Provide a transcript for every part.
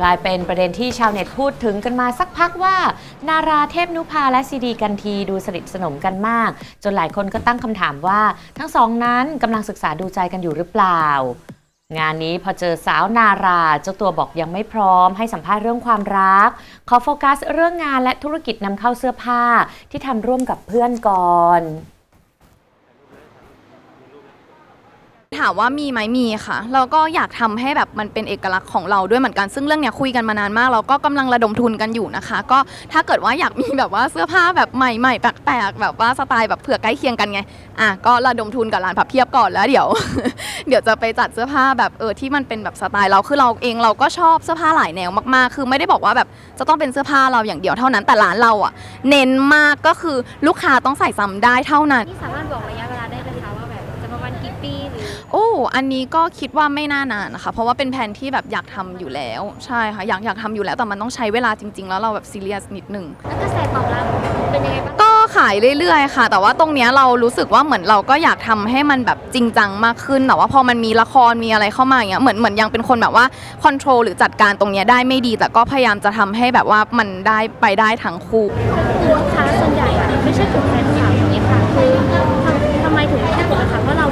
กลายเป็นประเด็นที่ชาวเน็ตพูดถึงกันมาสักพักว่า นาราเทพนุภาและซีดีกันทีดูสนิทสนมกันมาก จนหลายคนก็ตั้งคำถามว่า ทั้งสองนั้นกำลังศึกษาดูใจกันอยู่หรือเปล่า งานนี้พอเจอสาวนาราเจ้าตัวบอกยังไม่พร้อม ให้สัมภาษณ์เรื่องความรัก ขอโฟกัสเรื่องงานและธุรกิจนำเข้าเสื้อผ้าที่ทำร่วมกับเพื่อนก่อน ถามว่ามีไหมมีค่ะเราก็อยากทำให้แบบมันเป็นเอกลักษณ์ของเราด้วยเหมือนกันซึ่งเรื่องเนี้ยคุยกันมานานมากเราก็กำลังระดมทุนกันอยู่นะคะ ก็ถ้าเกิดว่าอยากมีแบบว่าเสื้อผ้าแบบใหม่ๆแปลกๆแบบว่าสไตล์แบบเผื่อใกล้เคียงกันไงอะก็ระดมทุนกับร้านพับเพียบก่อนแล้วเดี๋ยว เดี๋ยวจะไปจัดเสื้อผ้าแบบเออที่มันเป็นแบบสไตล์เราคือเราเองเราก็ชอบเสื้อผ้าหลายแนวมากๆ คือไม่ได้บอกว่าแบบจะต้องเป็นเสื้อผ้าเราอย่างเดียวเท่านั้นแต่ร้านเราอะ เน้นมากก็คือลูกค้าต้องใส่ซ้ำได้เท่านั้น นี่สามารถบอกระยะเวลา กี่ปีหรือโอ้อันนี้ก็คิดว่าไม่น่านานนะคะ เพราะว่าเป็นแผนที่แบบอยากทำอยู่แล้ว ใช่ค่ะ อยากอยากทำอยู่แล้ว แต่มันต้องใช้เวลาจริง ๆ แล้วเราแบบซีเรียสนิดนึงแล้วกระแสตอบรับเป็นยังไงบ้างก็ขายเรื่อยๆ ค่ะ แต่ว่าตรงเนี้ยเรารู้สึกว่าเหมือนเราก็อยากทำให้มันแบบจริงจังมากขึ้น แต่ว่าพอมันมีละครมีอะไรเข้ามาอย่างเงี้ย เหมือนเหมือนยังเป็นคนแบบว่าคอนโทรลหรือจัดการตรงเนี้ยได้ไม่ดี แต่ก็พยายามจะทำให้แบบว่ามันได้ไปได้ทั้งคู่ คือลูกค้าส่วนใหญ่อะไม่ใช่กลุ่มแฟนคลับอย่างนี้ค่ะคือทำทำไมถึงไม่ใช่กลุ่มแฟนคลับเพราะเรา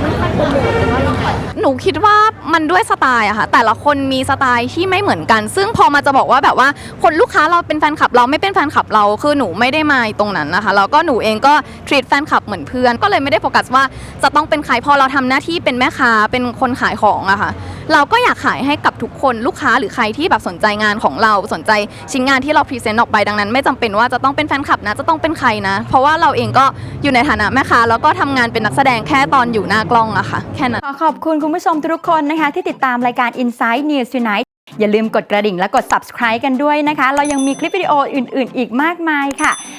นูคิดว่ามันด้วยสไตล์อะค่ะแต่ละคนมีสไตล์ที่ไม่เหมือนกัน ซึ่งพอมาจะบอกว่าแบบว่าคนลูกค้าเราเป็นแฟนคลับเราไม่เป็นแฟนคลับเราคือหนูไม่ได้มาตรงนั้นนะคะแล้วก็หนูเองก็ทรีตแฟนคลับเหมือนเพื่อน ก็เลยไม่ได้โฟกัสว่าจะต้องเป็นใครพอเราทำหน้าที่เป็นแม่ค้าเป็นคนขายของอะค่ะ เราก็อยากขายให้กับทุกคนลูกค้าหรือใครที่แบบสนใจงานของเราสนใจชิ้นงานที่เราพรีเซนต์ออกไปดังนั้น ไม่จำเป็นว่าจะต้องเป็นแฟนคลับนะจะต้องเป็นใครนะ เพราะว่าเราเองก็อยู่ในฐานะแม่ค้าแล้วก็ทำงานเป็นนักแสดงแค่ตอนอยู่หน้ากล้องอะค่ะแค่นั้นขอขอบคุณคุณผู้ชมทุกคนนะคะ ที่ติดตามรายการ Inside News Tonight อย่าลืมกดกระดิ่งและกด subscribe กันด้วยนะคะ เรายังมีคลิปวิดีโออื่น ๆ อีกมากมายค่ะ